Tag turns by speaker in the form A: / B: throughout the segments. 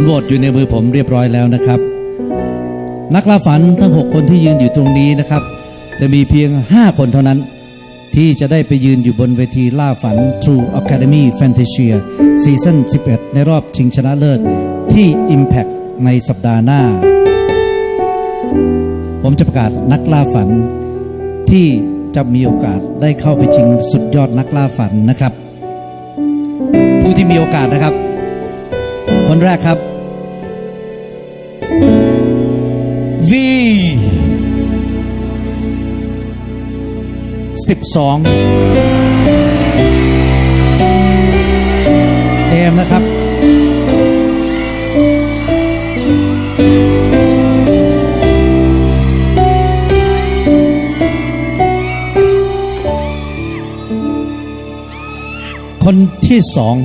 A: ลโหวตอยู่ในมือผมเรียบร้อยแล้วนะครับ นักล่าฝันทั้ง 6 คนที่ยืนอยู่ตรงนี้นะครับ จะมีเพียง 5 คนเท่านั้น ที่จะได้ไปยืนอยู่บนเวทีล่าฝัน True Academy Fantasia ซีซั่น11 ในรอบชิงชนะเลิศที่ Impact ในสัปดาห์หน้า ผมจะประกาศนักล่าฝันที่จะมีโอกาสได้เข้าไปชิงสุดยอดนักล่าฝันนะครับ ผู้ที่มีโอกาสนะครับ คนแรกครับ V 12เอมนะครับ คนที่สอง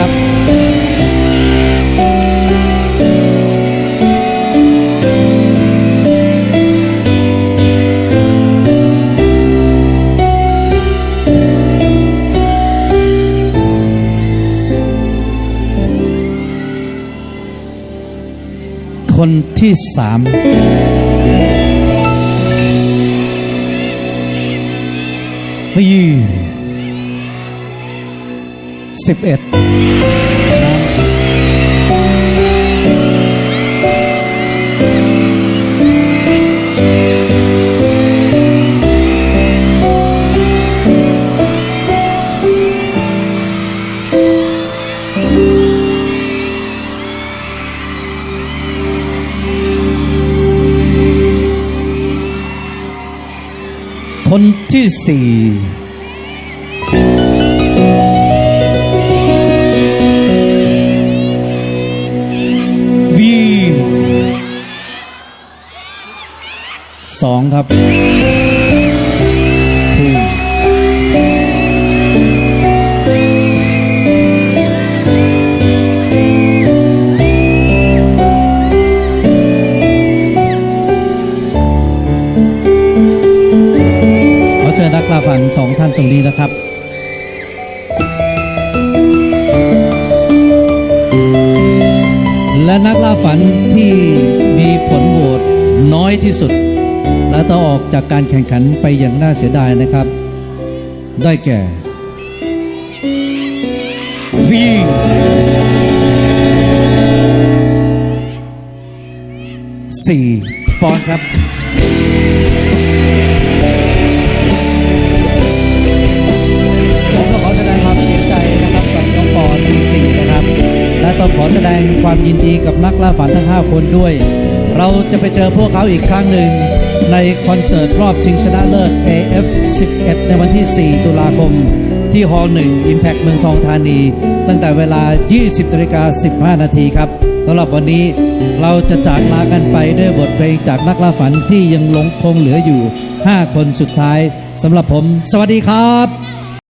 A: ครับคนที่สามฟีสิ บเอ็ดคนที่สี่ สองครับภูมิขอเชิญนักล่าฝันสองท่านตรงนี้นะครับและนักล่าฝันที่มีผลโหวตน้อยที่สุด ต้องออกจากการแข่งขันไปอย่างน่าเสียดายนะครับ ได้แก่วีสี่ปอนด์ครับผมก็ขอแสดงความเสียใจนะครับกับน้องปอทีสี่นะครับ และต้องขอแสดงความยินดีกับนักล่าฝันทั้ง 5 คนด้วย เราจะไปเจอพวกเขาอีกครั้งหนึ่ง ในคอนเสิร์ตรอบชิงชนะเลิศ AF 11 ในวันที่ 4 ตุลาคม ที่ฮอลล์1 Impact เมืองทองธานี ตั้งแต่เวลา 20นาฬิกา15 นาทีครับสำหรับวันนี้เราจะจากลากันไปด้วยบทเพลงจากนักล่าฝันที่ยังหลงคงเหลืออยู่ 5 คนสุดท้ายสำหรับผม สวัสดีครับ